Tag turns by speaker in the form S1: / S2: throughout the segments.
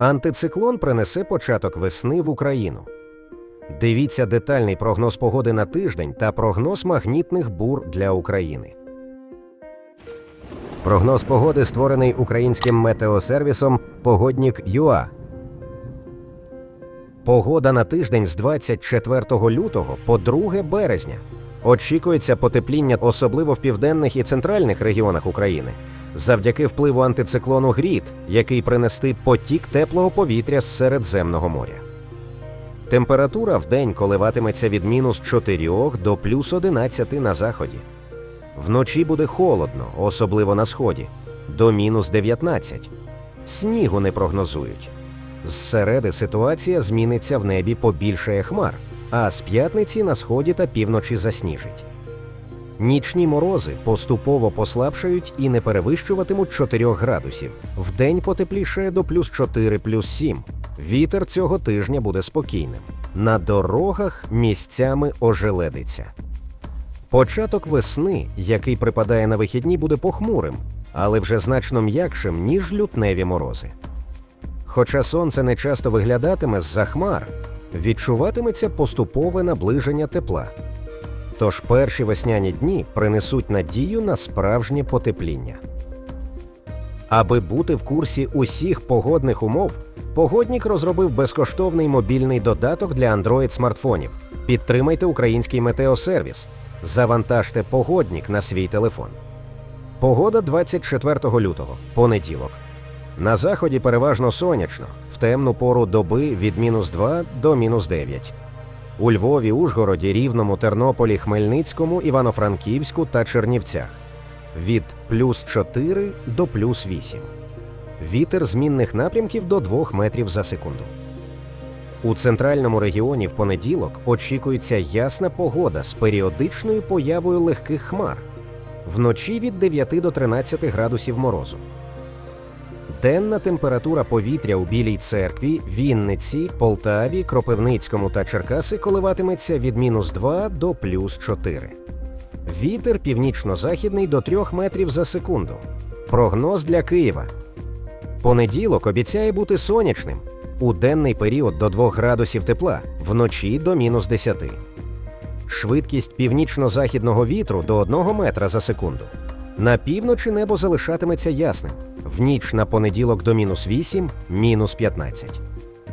S1: Антициклон принесе початок весни в Україну. Дивіться детальний прогноз погоди на тиждень та прогноз магнітних бур для України. Прогноз погоди створений українським метеосервісом Погоднік ЮА. Погода на тиждень з 24 лютого по 2 березня. Очікується потепління, особливо в південних і центральних регіонах України, завдяки впливу антициклону Грід, який принести потік теплого повітря з Середземного моря. Температура в день коливатиметься від мінус 4 до плюс 11 на заході. Вночі буде холодно, особливо на сході, до мінус 19. Снігу не прогнозують. Зсереди ситуація зміниться в небі побільшає хмар, а з п'ятниці на сході та півночі засніжить. Нічні морози поступово послабшають і не перевищуватимуть 4 градусів. Вдень потеплішає до плюс 4, плюс 7. Вітер цього тижня буде спокійним. На дорогах місцями ожеледиться. Початок весни, який припадає на вихідні, буде похмурим, але вже значно м'якшим, ніж лютневі морози. Хоча сонце не часто виглядатиме з-за хмар, відчуватиметься поступове наближення тепла. Тож перші весняні дні принесуть надію на справжнє потепління. Аби бути в курсі усіх погодних умов, погоднік розробив безкоштовний мобільний додаток для Android смартфонів. Підтримайте український метеосервіс. Завантажте погоднік на свій телефон. Погода 24 лютого, понеділок. На заході переважно сонячно, в темну пору доби від мінус 2 до мінус 9. У Львові, Ужгороді, Рівному, Тернополі, Хмельницькому, Івано-Франківську та Чернівцях від плюс 4 до плюс 8. Вітер змінних напрямків до 2 метрів за секунду. У центральному регіоні в понеділок очікується ясна погода з періодичною появою легких хмар. Вночі від 9 до 13 градусів морозу. Денна температура повітря у Білій церкві, Вінниці, Полтаві, Кропивницькому та Черкаси коливатиметься від мінус 2 до плюс 4. Вітер північно-західний до 3 метрів за секунду. Прогноз для Києва. Понеділок обіцяє бути сонячним. У денний період до 2 градусів тепла, вночі до мінус 10. Швидкість північно-західного вітру до 1 метра за секунду. На півночі небо залишатиметься ясним. В ніч на понеділок до мінус 8, мінус 15.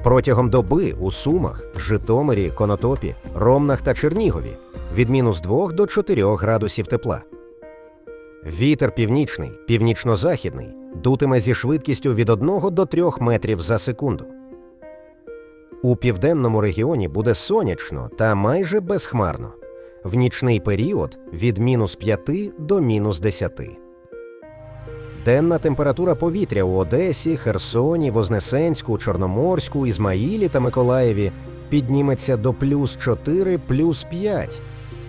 S1: Протягом доби у Сумах, Житомирі, Конотопі, Ромнах та Чернігові від мінус 2 до 4 градусів тепла. Вітер північний, північно-західний дутиме зі швидкістю від 1 до 3 метрів за секунду. У південному регіоні буде сонячно та майже безхмарно. В нічний період від мінус 5 до мінус 10. Денна температура повітря у Одесі, Херсоні, Вознесенську, Чорноморську, Ізмаїлі та Миколаєві підніметься до плюс 4, плюс 5.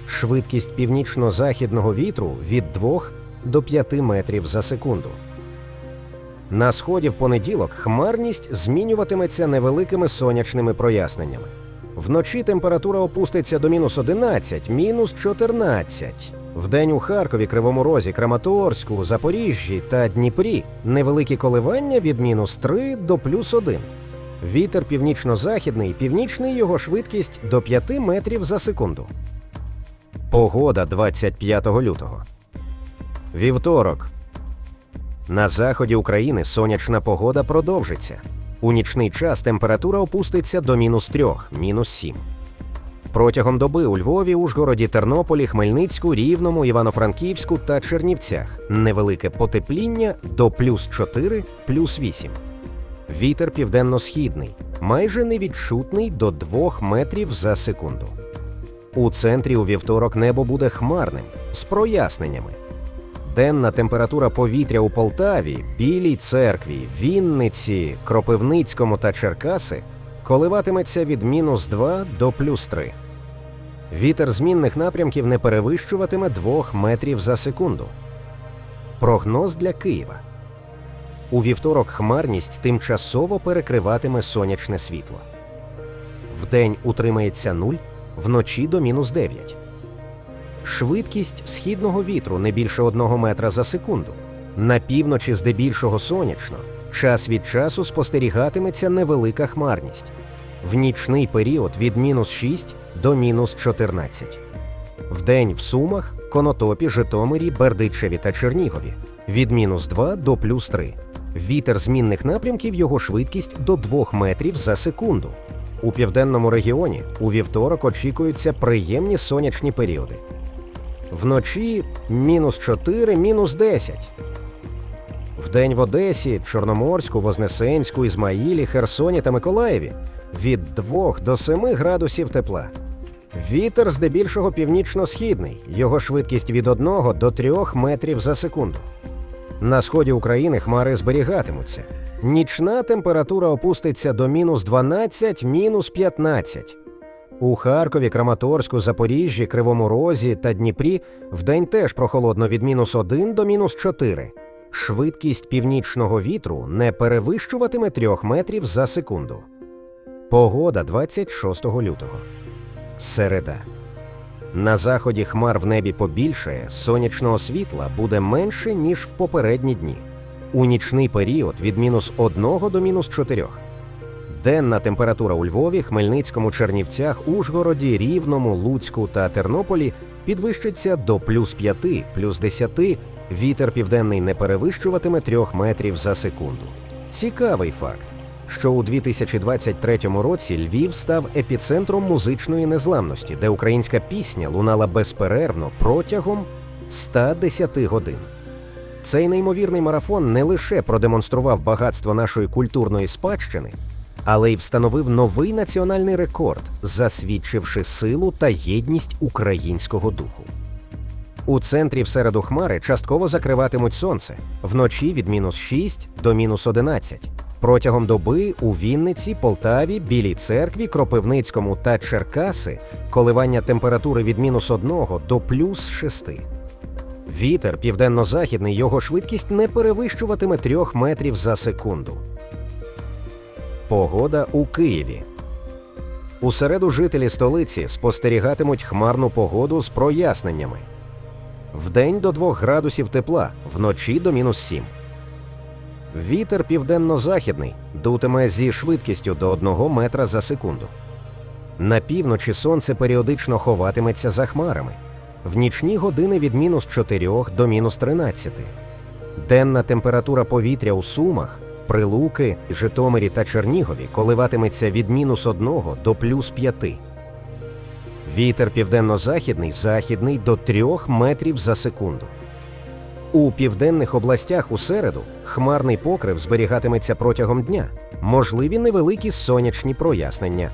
S1: Швидкість північно-західного вітру від 2 до 5 метрів за секунду. На сході в понеділок хмарність змінюватиметься невеликими сонячними проясненнями. Вночі температура опуститься до мінус 11, мінус 14. Вдень у Харкові, Кривому Розі, Краматорську, Запоріжжі та Дніпрі невеликі коливання від мінус 3 до плюс 1. Вітер північно-західний, північний його швидкість до 5 метрів за секунду. Погода 25 лютого. Вівторок. На заході України сонячна погода продовжиться. У нічний час температура опуститься до мінус 3, мінус 7. Протягом доби у Львові, Ужгороді, Тернополі, Хмельницьку, Рівному, Івано-Франківську та Чернівцях невелике потепління до плюс 4, плюс 8. Вітер південно-східний, майже невідчутний до 2 метрів за секунду. У центрі у вівторок небо буде хмарним з проясненнями. Денна температура повітря у Полтаві, Білій церкві, Вінниці, Кропивницькому та Черкаси коливатиметься від мінус 2 до плюс 3. Вітер змінних напрямків не перевищуватиме 2 метрів за секунду. Прогноз для Києва. У вівторок хмарність тимчасово перекриватиме сонячне світло. Вдень утримається 0, вночі до мінус 9. Швидкість східного вітру не більше 1 метра за секунду. На півночі здебільшого сонячно. Час від часу спостерігатиметься невелика хмарність. В нічний період від мінус 6 до мінус 14. Вдень в Сумах, Конотопі, Житомирі, Бердичеві та Чернігові від мінус 2 до плюс 3. Вітер змінних напрямків його швидкість до 2 метрів за секунду. У південному регіоні у вівторок очікуються приємні сонячні періоди. Вночі мінус 4, мінус 10. Вдень в Одесі, Чорноморську, Вознесенську, Ізмаїлі, Херсоні та Миколаєві від 2 до 7 градусів тепла. Вітер здебільшого північно-східний, його швидкість від 1 до 3 метрів за секунду. На сході України хмари зберігатимуться. Нічна температура опуститься до мінус 12, мінус 15. У Харкові, Краматорську, Запоріжжі, Кривому Розі та Дніпрі вдень теж прохолодно від мінус 1 до мінус 4. Швидкість північного вітру не перевищуватиме 3 метрів за секунду. Погода 26 лютого. Середа. На заході хмар в небі побільшає, сонячного світла буде менше, ніж в попередні дні. У нічний період від мінус 1 до мінус 4. Денна температура у Львові, Хмельницькому, Чернівцях, Ужгороді, Рівному, Луцьку та Тернополі підвищиться до плюс 5, плюс 10, вітер південний не перевищуватиме 3 метрів за секунду. Цікавий факт, що у 2023 році Львів став епіцентром музичної незламності, де українська пісня лунала безперервно протягом 110 годин. Цей неймовірний марафон не лише продемонстрував багатство нашої культурної спадщини, але й встановив новий національний рекорд, засвідчивши силу та єдність українського духу. У центрі в середу хмари частково закриватимуть сонце вночі від мінус 6 до мінус 11. Протягом доби у Вінниці, Полтаві, Білій церкві, Кропивницькому та Черкаси коливання температури від мінус 1 до плюс 6. Вітер південно-західний його швидкість не перевищуватиме 3 метрів за секунду. Погода у Києві. У середу жителі столиці спостерігатимуть хмарну погоду з проясненнями. Вдень до 2 градусів тепла, вночі до мінус 7. Вітер південно-західний дутиме зі швидкістю до 1 метра за секунду. На півночі сонце періодично ховатиметься за хмарами. В нічні години від мінус 4 до мінус 13. Денна температура повітря у Сумах, Прилуки, Житомирі та Чернігові коливатиметься від мінус 1 до плюс 5. Вітер південно-західний західний до 3 метрів за секунду. У південних областях у середу хмарний покрив зберігатиметься протягом дня, можливі невеликі сонячні прояснення.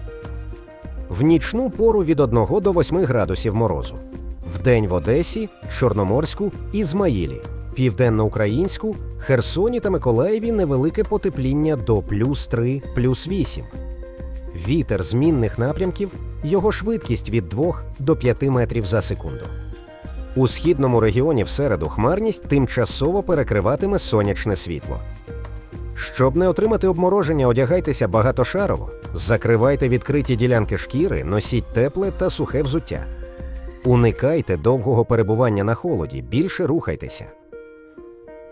S1: В нічну пору від 1 до 8 градусів морозу. Вдень в Одесі, Чорноморську, Ізмаїлі, Південноукраїнську, Херсоні та Миколаєві невелике потепління до плюс 3, плюс 8. Вітер змінних напрямків, його швидкість від 2 до 5 метрів за секунду. У східному регіоні в середу хмарність тимчасово перекриватиме сонячне світло. Щоб не отримати обмороження, одягайтеся багатошарово, закривайте відкриті ділянки шкіри, носіть тепле та сухе взуття. Уникайте довгого перебування на холоді, більше рухайтеся.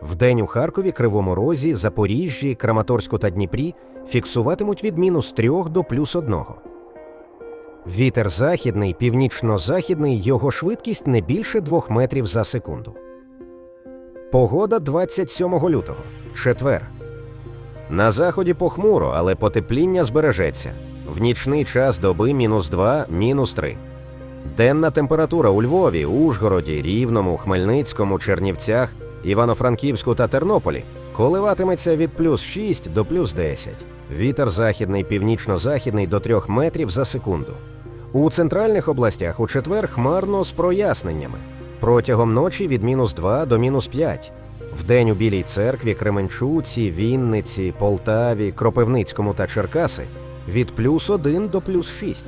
S1: Вдень у Харкові, Кривому Розі, Запоріжжі, Краматорську та Дніпрі фіксуватимуть від мінус 3 до плюс 1. Вітер західний, північно-західний, його швидкість не більше 2 метрів за секунду. Погода 27 лютого. Четвер. На заході похмуро, але потепління збережеться. В нічний час доби мінус 2, мінус 3. Денна температура у Львові, Ужгороді, Рівному, Хмельницькому, Чернівцях, Івано-Франківську та Тернополі коливатиметься від плюс 6 до плюс 10. Вітер західний, північно-західний до 3 метрів за секунду. У центральних областях у четвер хмарно з проясненнями. Протягом ночі від мінус 2 до мінус 5. Вдень у Білій церкві, Кременчуці, Вінниці, Полтаві, Кропивницькому та Черкаси від плюс 1 до плюс 6.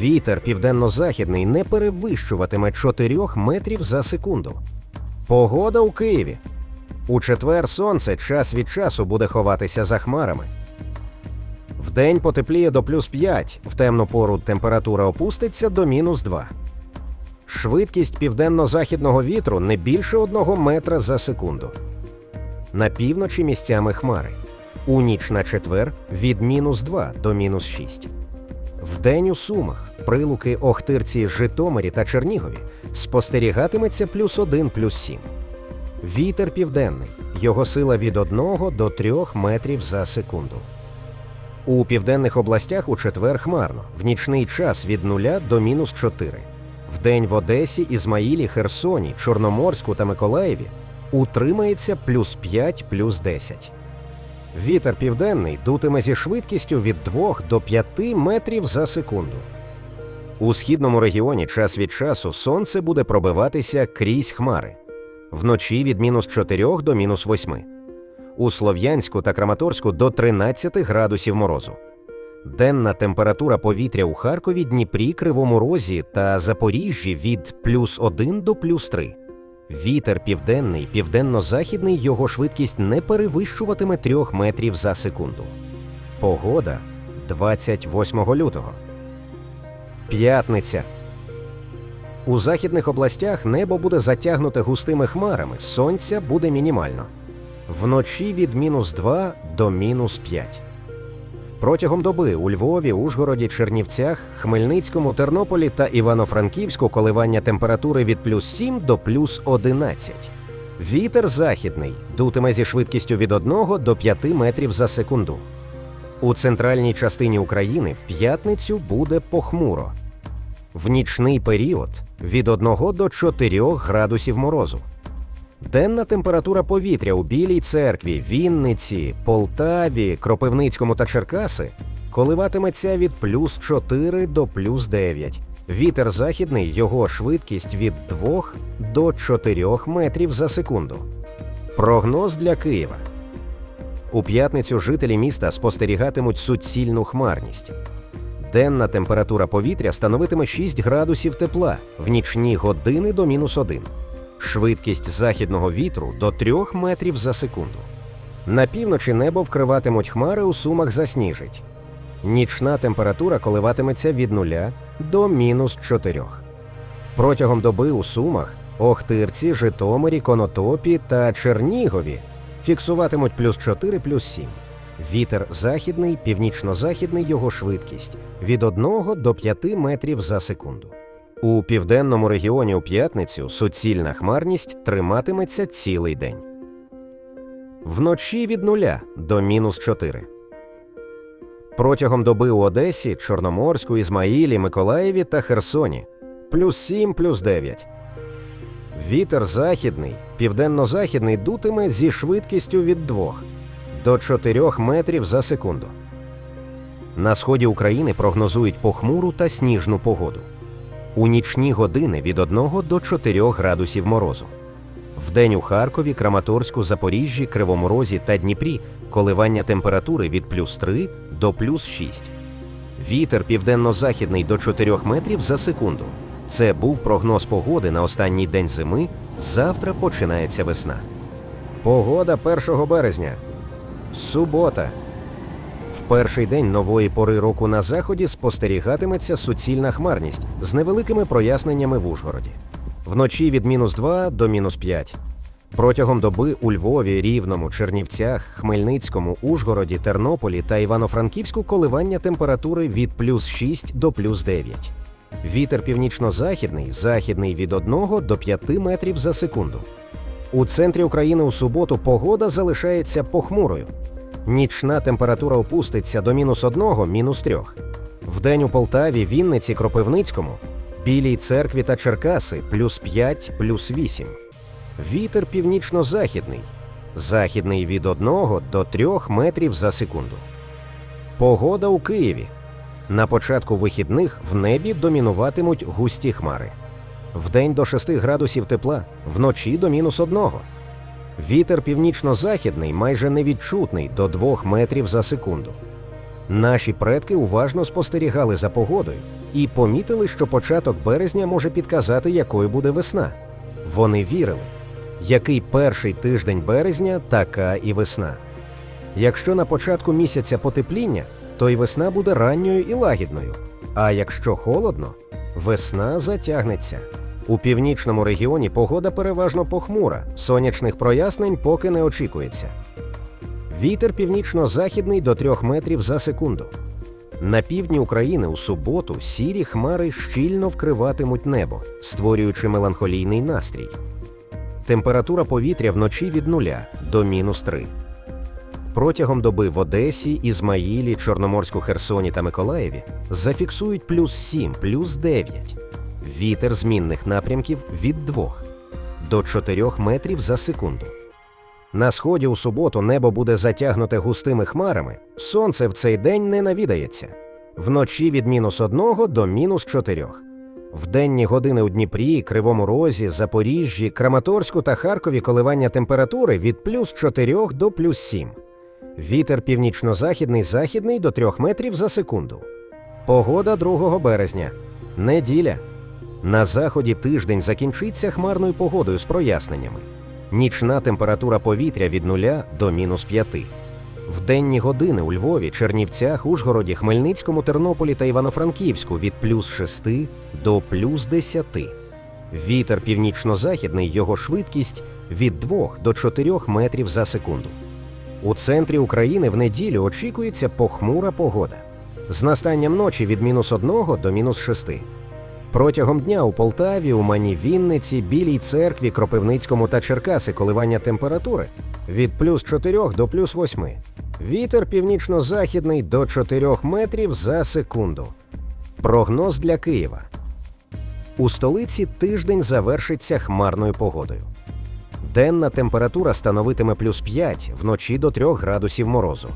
S1: Вітер південно-західний не перевищуватиме 4 метрів за секунду. Погода у Києві. У четвер сонце час від часу буде ховатися за хмарами. Вдень потепліє до плюс 5, в темну пору температура опуститься до мінус 2. Швидкість південно-західного вітру не більше 1 метра за секунду. На півночі місцями хмари. У ніч на четвер від мінус 2 до мінус 6. Вдень у Сумах, прилуки Охтирці, Житомирі та Чернігові спостерігатиметься плюс 1 плюс 7. Вітер південний. Його сила від 1 до 3 метрів за секунду. У південних областях у четвер хмарно, в нічний час від 0 до мінус 4. Вдень в Одесі, Ізмаїлі, Херсоні, Чорноморську та Миколаєві утримається плюс 5 плюс 10. Вітер південний дутиме зі швидкістю від 2 до 5 метрів за секунду. У східному регіоні час від часу сонце буде пробиватися крізь хмари. Вночі від мінус 4 до мінус 8. У Слов'янську та Краматорську до 13 градусів морозу. Денна температура повітря у Харкові, Дніпрі, Кривому Розі та Запоріжжі від плюс 1 до плюс 3. Вітер південний, південно-західний його швидкість не перевищуватиме 3 метрів за секунду. Погода 28 лютого. П'ятниця. У західних областях небо буде затягнуте густими хмарами, сонця буде мінімально. Вночі від мінус 2 до мінус 5. Протягом доби у Львові, Ужгороді, Чернівцях, Хмельницькому, Тернополі та Івано-Франківську коливання температури від плюс 7 до плюс 11. Вітер західний дутиме зі швидкістю від 1 до 5 метрів за секунду. У центральній частині України в п'ятницю буде похмуро. В нічний період від 1 до 4 градусів морозу. Денна температура повітря у Білій церкві, Вінниці, Полтаві, Кропивницькому та Черкаси коливатиметься від плюс 4 до плюс 9. Вітер західний, його швидкість від 2 до 4 метрів за секунду. Прогноз для Києва. У п'ятницю жителі міста спостерігатимуть суцільну хмарність. Денна температура повітря становитиме 6 градусів тепла, в нічні години до мінус 1. Швидкість західного вітру до 3 метрів за секунду. На півночі небо вкриватимуть хмари у сумах засніжить. Нічна температура коливатиметься від 0 до мінус 4. Протягом доби у Сумах, Охтирці, Житомирі, Конотопі та Чернігові фіксуватимуть плюс 4 плюс 7. Вітер західний, північно-західний його швидкість від 1 до 5 метрів за секунду. У південному регіоні у п'ятницю суцільна хмарність триматиметься цілий день. Вночі від 0 до мінус 4. Протягом доби у Одесі, Чорноморську, Ізмаїлі, Миколаєві та Херсоні плюс 7 плюс 9. Вітер західний, південно-західний дутиме зі швидкістю від 2 до 4 метрів за секунду. На сході України прогнозують похмуру та сніжну погоду. У нічні години від 1 до 4 градусів морозу. Вдень у Харкові, Краматорську, Запоріжжі, Кривому Розі та Дніпрі коливання температури від плюс 3 до плюс 6. Вітер південно-західний до 4 метрів за секунду. Це був прогноз погоди на останній день зими. Завтра починається весна. Погода 1 березня. Субота. В перший день нової пори року на заході спостерігатиметься суцільна хмарність з невеликими проясненнями в Ужгороді. Вночі від мінус 2 до мінус 5. Протягом доби у Львові, Рівному, Чернівцях, Хмельницькому, Ужгороді, Тернополі та Івано-Франківську коливання температури від плюс 6 до плюс 9. Вітер північно-західний, західний від 1 до 5 метрів за секунду. У центрі України у суботу погода залишається похмурою. Нічна температура опуститься до мінус 1, мінус 3. Вдень у Полтаві, Вінниці, Кропивницькому, Білій церкві та Черкаси плюс 5, плюс 8. Вітер північно-західний, західний від 1 до 3 метрів за секунду. Погода у Києві. На початку вихідних в небі домінуватимуть густі хмари. Вдень до 6 градусів тепла, вночі до мінус 1. Вітер північно-західний майже невідчутний до 2 метрів за секунду. Наші предки уважно спостерігали за погодою і помітили, що початок березня може підказати, якою буде весна. Вони вірили, який перший тиждень березня, така і весна. Якщо на початку місяця потепління, то й весна буде ранньою і лагідною. А якщо холодно, весна затягнеться. У північному регіоні погода переважно похмура, сонячних прояснень поки не очікується. Вітер північно-західний до 3 метрів за секунду. На півдні України у суботу сірі хмари щільно вкриватимуть небо, створюючи меланхолійний настрій. Температура повітря вночі від нуля до мінус 3. Протягом доби в Одесі, Ізмаїлі, Чорноморську Херсоні та Миколаєві зафіксують плюс 7, плюс 9. Вітер змінних напрямків від 2 до 4 метрів за секунду. На сході у суботу небо буде затягнуте густими хмарами, сонце в цей день не навідається. Вночі від мінус 1 до мінус 4. В денні години у Дніпрі, Кривому Розі, Запоріжжі, Краматорську та Харкові коливання температури від плюс 4 до плюс 7. Вітер північно-західний західний до 3 метрів за секунду. Погода 2 березня. Неділя. На заході тиждень закінчиться хмарною погодою з проясненнями. Нічна температура повітря від 0 до мінус 5. В денні години у Львові, Чернівцях, Ужгороді, Хмельницькому, Тернополі та Івано-Франківську від плюс 6 до плюс 10. Вітер північно-західний, його швидкість від 2 до 4 метрів за секунду. У центрі України в неділю очікується похмура погода. З настанням ночі від мінус 1 до мінус 6. Протягом дня у Полтаві, Умані, Вінниці, Білій церкві, Кропивницькому та Черкаси коливання температури від плюс 4 до плюс 8. Вітер північно-західний до 4 метрів за секунду. Прогноз для Києва. У столиці тиждень завершиться хмарною погодою. Денна температура становитиме плюс 5 вночі до 3 градусів морозу.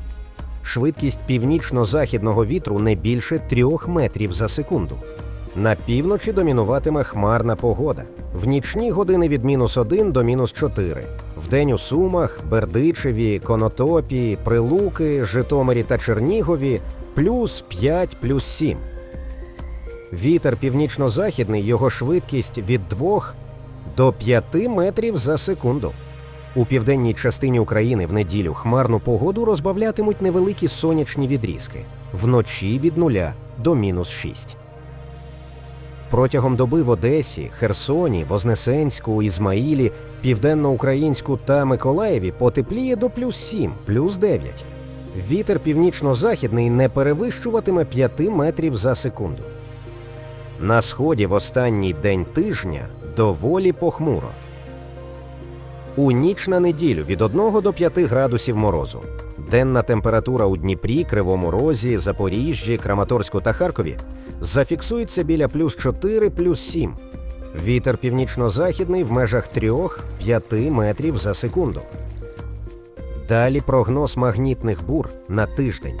S1: Швидкість північно-західного вітру не більше 3 метрів за секунду. На півночі домінуватиме хмарна погода. В нічні години від мінус 1 до мінус 4. Вдень у Сумах, Бердичеві, Конотопі, Прилуки, Житомирі та Чернігові плюс 5, плюс 7. Вітер північно-західний, його швидкість від 2 до 5 метрів за секунду. У південній частині України в неділю хмарну погоду розбавлятимуть невеликі сонячні відрізки вночі від 0 до мінус 6. Протягом доби в Одесі, Херсоні, Вознесенську, Ізмаїлі, Південноукраїнську та Миколаєві потепліє до плюс 7, плюс 9. Вітер північно-західний не перевищуватиме 5 метрів за секунду. На сході в останній день тижня доволі похмуро. У ніч на неділю від 1 до 5 градусів морозу. Денна температура у Дніпрі, Кривому Розі, Запоріжжі, Краматорську та Харкові зафіксується біля плюс 4, плюс 7. Вітер північно-західний в межах 3-5 метрів за секунду. Далі прогноз магнітних бур на тиждень.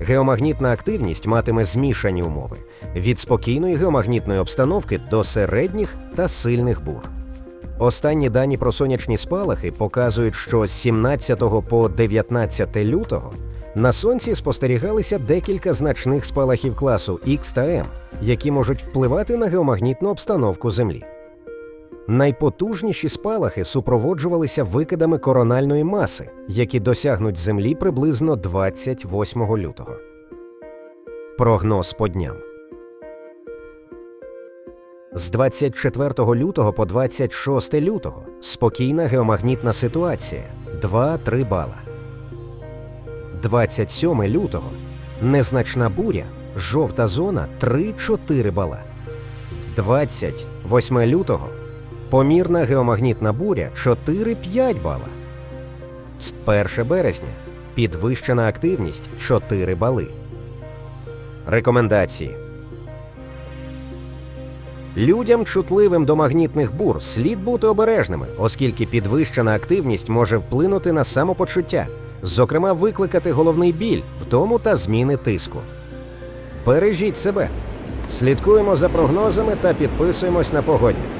S1: Геомагнітна активність матиме змішані умови від спокійної геомагнітної обстановки до середніх та сильних бур. Останні дані про сонячні спалахи показують, що з 17 по 19 лютого на сонці спостерігалися декілька значних спалахів класу Х та М, які можуть впливати на геомагнітну обстановку Землі. Найпотужніші спалахи супроводжувалися викидами корональної маси, які досягнуть Землі приблизно 28 лютого. Прогноз по дням. З 24 лютого по 26 лютого спокійна геомагнітна ситуація 2-3 бала. 27 лютого незначна буря, жовта зона 3-4 бала. 28 лютого помірна геомагнітна буря 4-5 бала. З 1 березня підвищена активність 4 бали. Рекомендації. Людям, чутливим до магнітних бур, слід бути обережними, оскільки підвищена активність може вплинути на самопочуття, зокрема викликати головний біль, втому та зміни тиску. Бережіть себе. Слідкуємо за прогнозами та підписуємось на погодник.